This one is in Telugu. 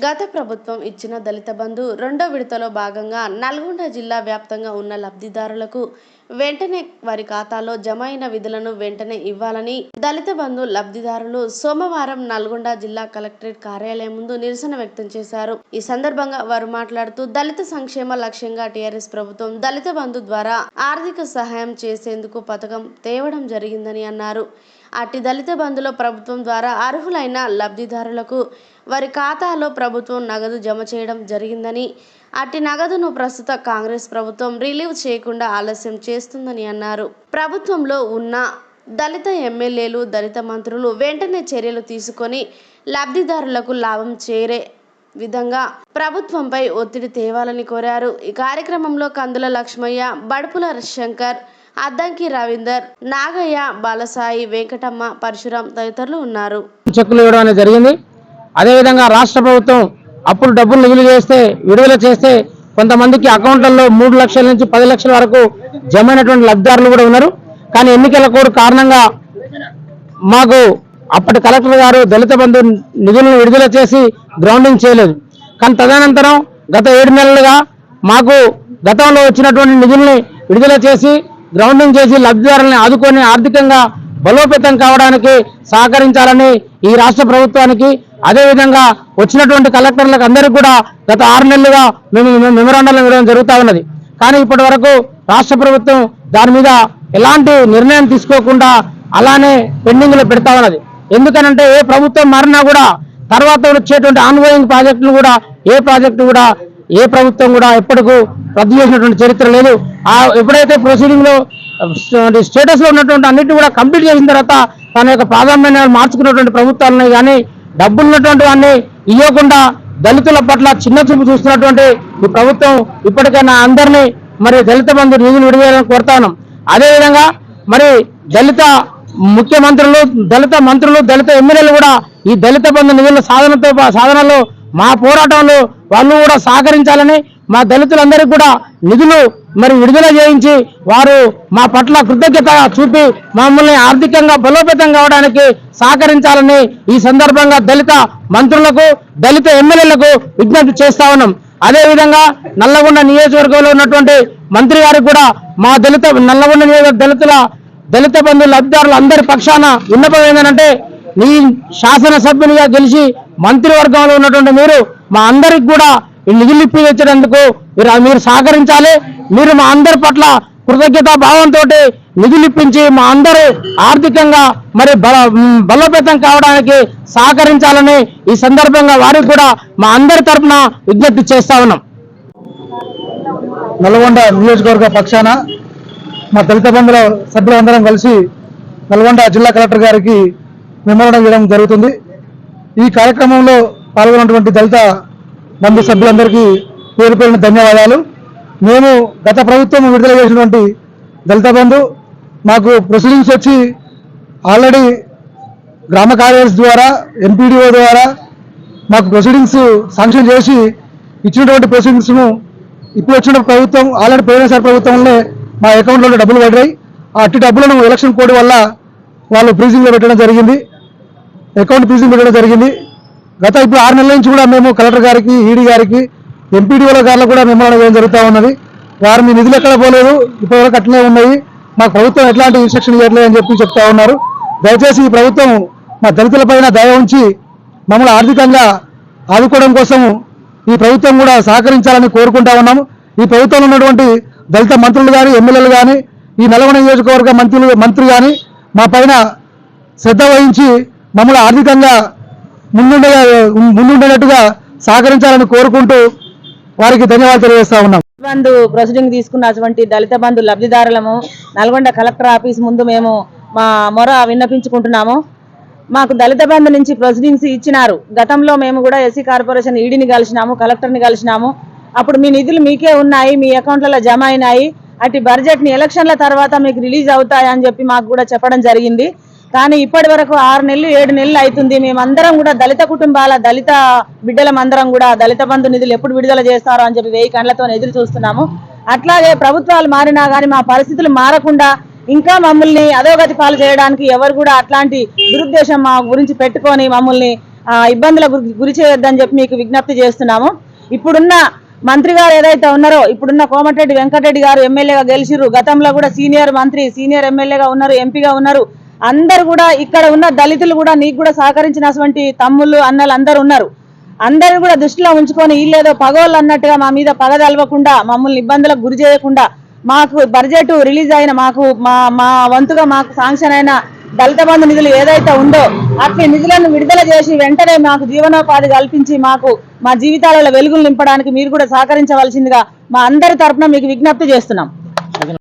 గత ప్రభుత్వం ఇచ్చిన దళిత బంధు రెండో విడతలో భాగంగా నల్గొండ జిల్లా వ్యాప్తంగా ఉన్న లబ్ధిదారులకు వెంటనే వారి ఖాతాలో జమ అయిన విధులను వెంటనే ఇవ్వాలని దళిత బంధు లబ్ధిదారులు సోమవారం నల్గొండ జిల్లా కలెక్టరేట్ కార్యాలయం ముందు నిరసన వ్యక్తం చేశారు. ఈ సందర్భంగా వారు మాట్లాడుతూ దళిత సంక్షేమ లక్ష్యంగా టీఆర్ఎస్ ప్రభుత్వం దళిత బంధు ద్వారా ఆర్థిక సహాయం చేసేందుకు పథకం తేవడం జరిగిందని అన్నారు. అట్టి దళిత బంధులో ప్రభుత్వం ద్వారా అర్హులైన లబ్ధిదారులకు వారి ఖాతాలో ప్రభుత్వం నగదు జమ చేయడం జరిగిందని అట్టి నగదును ప్రస్తుత కాంగ్రెస్ ప్రభుత్వం రిలీవ్ చేయకుండా ఆలస్యం చేస్తుందని అన్నారు. ప్రభుత్వంలో ఉన్న దళిత ఎమ్మెల్యేలు దళిత మంత్రులు వెంటనే చర్యలు తీసుకొని లబ్ధిదారులకు లాభం చేరే విధంగా ప్రభుత్వంపై ఒత్తిడి తేవాలని కోరారు. ఈ కార్యక్రమంలో కందుల లక్ష్మయ్య బడుపుల శంకర్ అద్దంకి రవీందర్ నాగయ్య బాలసాయి వెంకటమ్మ పరశురాం తదితరులు ఉన్నారు. చెక్కులు ఇవ్వడం అనేది జరిగింది. అదేవిధంగా రాష్ట్ర ప్రభుత్వం అప్పుడు డబ్బులు నిధులు చేస్తే విడుదల చేస్తే కొంతమందికి అకౌంట్లలో మూడు లక్షల నుంచి పది లక్షల వరకు జమ అయినటువంటి లబ్ధిదారులు కూడా ఉన్నారు. కానీ ఎన్నికల కోడ్ కారణంగా మాకు అప్పటి కలెక్టర్ గారు దళిత బంధు నిధులను విడుదల చేసి గ్రౌండింగ్ చేయలేదు. కానీ తదనంతరం గత ఏడు నెలలుగా మాకు గతంలో వచ్చినటువంటి నిధుల్ని విడుదల చేసి గ్రౌండింగ్ చేసి లబ్ధిదారులను ఆదుకొని ఆర్థికంగా బలోపేతం కావడానికి సహకరించాలని ఈ రాష్ట్ర ప్రభుత్వానికి అదేవిధంగా వచ్చినటువంటి కలెక్టర్లకు అందరికీ కూడా గత ఆరు నెలలుగా మేము మెమరాండాలు ఇవ్వడం జరుగుతూ ఉన్నది. కానీ ఇప్పటి వరకు రాష్ట్ర ప్రభుత్వం దాని మీద ఎలాంటి నిర్ణయం తీసుకోకుండా అలానే పెండింగ్లో పెడతా ఉన్నది. ఎందుకనంటే ఏ ప్రభుత్వం మారినా కూడా తర్వాత వచ్చేటువంటి ఆన్గోయింగ్ ప్రాజెక్టులు కూడా ఏ ప్రాజెక్టు కూడా ఏ ప్రభుత్వం కూడా ఎప్పటికూ రద్దు చేసినటువంటి చరిత్ర లేదు. ఆ ఎప్పుడైతే ప్రొసీడింగ్లో స్టేటస్లో ఉన్నటువంటి అన్నిటిని కూడా కంప్లీట్ చేసిన తర్వాత తన యొక్క ప్రాధాన్యత మార్చుకున్నటువంటి ప్రభుత్వాలు ఉన్నాయి. కానీ డబ్బులు ఉన్నటువంటివన్నీ ఇవ్వకుండా దళితుల పట్ల చిన్న చూపు చూస్తున్నటువంటి ఈ ప్రభుత్వం ఇప్పటికైనా అందరినీ మరి దళిత బంధు నిధులు విడుదలని కోరుతా ఉన్నాం. అదేవిధంగా మరి దళిత ముఖ్యమంత్రులు దళిత మంత్రులు దళిత ఎమ్మెల్యేలు కూడా ఈ దళిత బంధు నిధుల సాధనతో సాధనలో మా పోరాటంలో వాళ్ళు కూడా సహకరించాలని మా దళితులందరికీ కూడా నిధులు మరి విడుదల చేయించి వారు మా పట్ల కృతజ్ఞత చూపి మమ్మల్ని ఆర్థికంగా బలోపేతం కావడానికి సహకరించాలని ఈ సందర్భంగా దళిత మంత్రులకు దళిత ఎమ్మెల్యేలకు విజ్ఞప్తి చేస్తా ఉన్నాం. అదేవిధంగా నల్లగొండ నియోజకవర్గంలో ఉన్నటువంటి మంత్రి గారికి కూడా మా దళిత నల్లగొండ నియోజక దళితుల దళిత బంధు లబ్ధిదారులు అందరి పక్షాన విన్నపం ఏంటంటే నీ శాసనసభ్యునిగా గెలిచి మంత్రివర్గంలో ఉన్నటువంటి మీరు మా అందరికి కూడా నిధులు ఇప్పించేందుకు మీరు మీరు సహకరించాలి. మీరు మా అందరి పట్ల కృతజ్ఞతా భావంతో నిధులు ఇప్పించి మా అందరూ ఆర్థికంగా మరి బల బలోపేతం కావడానికి సహకరించాలని ఈ సందర్భంగా వారికి కూడా మా అందరి తరపున విజ్ఞప్తి చేస్తా ఉన్నాం. నల్గొండ నియోజకవర్గ పక్షాన మా దళిత బంధుల సభ్యులందరం కలిసి నల్గొండ జిల్లా కలెక్టర్ గారికి మెమోరం ఇవ్వడం జరుగుతుంది. ఈ కార్యక్రమంలో పాల్గొన్నటువంటి దళిత బంధు సభ్యులందరికీ పేరు పేరున ధన్యవాదాలు. మేము గత ప్రభుత్వం విడుదల చేసినటువంటి దళిత బంధు మాకు ప్రొసీడింగ్స్ వచ్చి ఆల్రెడీ గ్రామ కార్యదర్శి ద్వారా ఎంపీడీఓ ద్వారా మాకు ప్రొసీడింగ్స్ శాంక్షన్ చేసి ఇచ్చినటువంటి ప్రొసీడింగ్స్ను ఇప్పుడు వచ్చిన ప్రభుత్వం ఆల్రెడీ పోయినసారి ప్రభుత్వంలో మా అకౌంట్లో డబ్బులు పడ్డాయి. ఆ అట్టి డబ్బులను ఎలక్షన్ కోడ్ వల్ల వాళ్ళు ఫ్రీజింగ్లో పెట్టడం జరిగింది. అకౌంట్ ఫ్రీజింగ్ పెట్టడం జరిగింది. గత ఇప్పుడు ఆరు నెలల నుంచి కూడా మేము కలెక్టర్ గారికి ఈడీ గారికి ఎంపీడీఓల గారిలో కూడా మెమోరం వేయడం జరుగుతూ ఉన్నది. వారు మీ నిధులు ఎక్కడ పోలేదు ఇప్పటివరకు అట్లనే ఉన్నాయి. మా ప్రభుత్వం ఎట్లాంటి ఇన్స్ట్రక్షన్ ఇవ్వట్లేదు అని చెప్పి చెప్తా ఉన్నారు. దయచేసి ఈ ప్రభుత్వం మా దళితుల పైన దయ ఉంచి మమ్మల్ని ఆర్థికంగా ఆదుకోవడం కోసం ఈ ప్రభుత్వం కూడా సహకరించాలని కోరుకుంటా ఉన్నాము ఈ ప్రభుత్వంలో ఉన్నటువంటి దళిత మంత్రులు కానీ ఎమ్మెల్యేలు కానీ ఈ నల్గొండ నియోజకవర్గ మంత్రులు మంత్రి కానీ మా పైన శ్రద్ధ వహించి మమ్మల్ని ఆర్థికంగా ముందుండగా ముందుండేటట్టుగా సహకరించాలని కోరుకుంటూ వారికి ధన్యవాదాలు తెలియజేస్తా ఉన్నాం. బంధు ప్రొసీడింగ్ తీసుకున్నటువంటి దళిత బంధు లబ్ధిదారులము నల్గొండ కలెక్టర్ ఆఫీస్ ముందు మేము మా మొర విన్నపించుకుంటున్నాము. మాకు దళిత బంధు నుంచి ప్రొసీడింగ్స్ ఇచ్చినారు. గతంలో మేము కూడా ఎస్సీ కార్పొరేషన్ ఈడీని కలిసినాము కలెక్టర్ని కలిసినాము. అప్పుడు మీ నిధులు మీకే ఉన్నాయి మీ అకౌంట్లలో జమ అయినాయి. అటు బడ్జెట్ని ఎలక్షన్ల తర్వాత మీకు రిలీజ్ అవుతాయని చెప్పి మాకు కూడా చెప్పడం జరిగింది. కానీ ఇప్పటి వరకు ఆరు నెలలు ఏడు నెలలు అవుతుంది. మేమందరం కూడా దళిత కుటుంబాల దళిత బిడ్డలమందరం కూడా దళిత బంధు నిధులు ఎప్పుడు విడుదల చేస్తారో అని చెప్పి వెయ్యి కండ్లతో ఎదురు చూస్తున్నాము. అట్లాగే ప్రభుత్వాలు మారినా కానీ మా పరిస్థితులు మారకుండా ఇంకా మమ్మల్ని అధోగతి పాలు చేయడానికి ఎవరు కూడా అట్లాంటి దురుద్దేశం మా గురించి పెట్టుకొని మమ్మల్ని ఇబ్బందుల గురి- చేయొద్దని చెప్పి మీకు విజ్ఞప్తి చేస్తున్నాము. ఇప్పుడున్న మంత్రి గారు ఏదైతే ఉన్నారో ఇప్పుడున్న కోమటిరెడ్డి వెంకటరెడ్డి గారు ఎమ్మెల్యేగా గెలిచిర్రు. గతంలో కూడా సీనియర్ మంత్రి సీనియర్ ఎమ్మెల్యేగా ఉన్నారు ఎంపీగా ఉన్నారు. అందరు కూడా ఇక్కడ ఉన్న దళితులు కూడా నీకు కూడా సహకరించినటువంటి తమ్ముళ్ళు అన్నలు అందరు ఉన్నారు. అందరిని కూడా దృష్టిలో ఉంచుకొని వీళ్ళేదో పగోళ్ళు అన్నట్టుగా మా మీద పగ తెలవకుండా మమ్మల్ని ఇబ్బందులకు గురి చేయకుండా మాకు బడ్జెట్ రిలీజ్ అయిన మాకు మా మా వంతుగా మాకు శాంక్షన్ అయిన దళిత బంధు నిధులు ఏదైతే ఉందో అట్లా నిధులను విడుదల చేసి వెంటనే మాకు జీవనోపాధి కల్పించి మాకు మా జీవితాలలో వెలుగులు నింపడానికి మీరు కూడా సహకరించవలసిందిగా మా అందరి తరపున మీకు విజ్ఞప్తి చేస్తున్నాం.